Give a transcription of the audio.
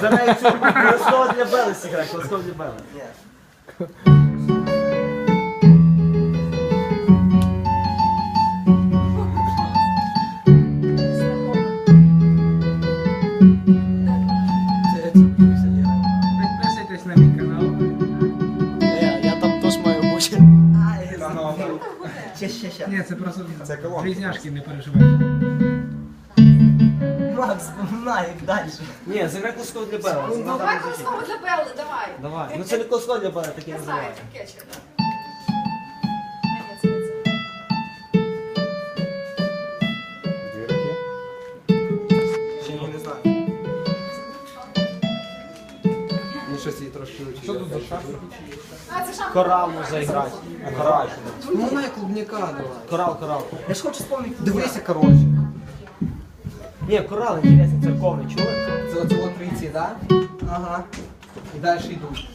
Зараз цю колосково для Бели сіграй, колосково для Бели. Підписуйтесь на мій канал. Е, Я там теж маю бути. Ще, ще, ще. Ні, це просто Це колонка. близняшки, не переживайте. Макс, на, далі. Ні, зіграй колосково для Бели. Ну, давай колосково для Белли, давай. Давай. Ну це не колосково для Бели, таке Я знаю, називається. кетчер, да. А, ні, це не це. Дві руки. Ще ні, не знаю. Ну щось її трошки учить. Що тут за шахи? А, це шахи. Корал може грати. Корал. Ну вона як клубняка давай. Корал, корал. Я ж хочу спомнити. Дивися, коротше. Ні, корали інтересний, церковний, чули? Це оце от да? Ага. І далі йдуть.